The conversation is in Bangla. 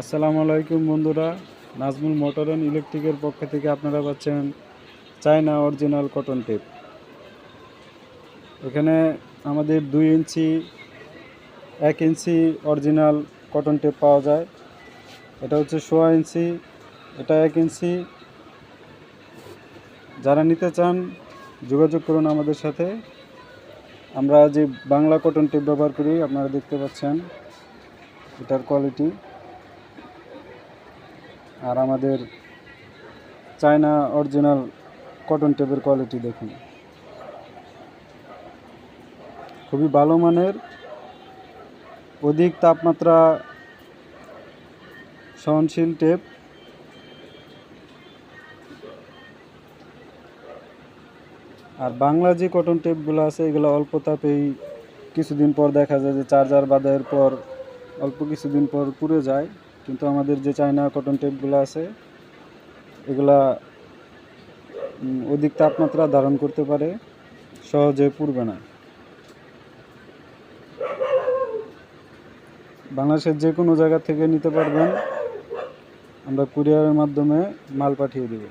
আসসালামু আলাইকুম বন্ধুরা। নাজমুল মোটর অ্যান্ড ইলেকট্রিকের পক্ষ থেকে আপনারা পাচ্ছেন চায়না অরিজিনাল কটন টেপ এখানে আমাদের দুই ইঞ্চি, এক ইঞ্চি অরিজিনাল কটন টেপ পাওয়া যায়। এটা হচ্ছে সোয়া ইঞ্চি, এটা এক ইঞ্চি। যারা নিতে চান, যোগাযোগ করুন আমাদের সাথে। আমরা যে বাংলা কটন টেপ ব্যবহার করি, আপনারা দেখতে পাচ্ছেন, এটার কোয়ালিটি আর আমাদের চায়না অরিজিনাল কটন টেপের কোয়ালিটি দেখুন। খুবই ভালো মানের, অধিক তাপমাত্রা সহনশীল টেপ আর বাংলা যে কটন টেপগুলো আছে, এগুলো অল্প তাপেই কিছুদিন পর দেখা যায় যে চার্জার বাঁধার পর অল্প কিছুদিন পর পুড়ে যায়। কিন্তু আমাদের যে চায়না কটন টেপগুলো আছে, এগুলা অধিক তাপমাত্রা ধারণ করতে পারে, সহজে পুড়বে না। বাংলাদেশের যে কোনো জায়গা থেকে নিতে পারবেন, আমরা কুরিয়ারের মাধ্যমে মাল পাঠিয়ে দেবো।